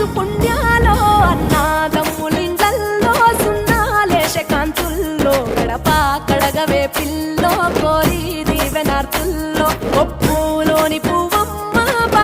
రాజు పుణ్యాలో అన్నాదమ్ములింగల్లో సున్నాలేశ కాంతుల్లో గడప కడగవే పిల్లో కోరి దీవెనార్తుల్లో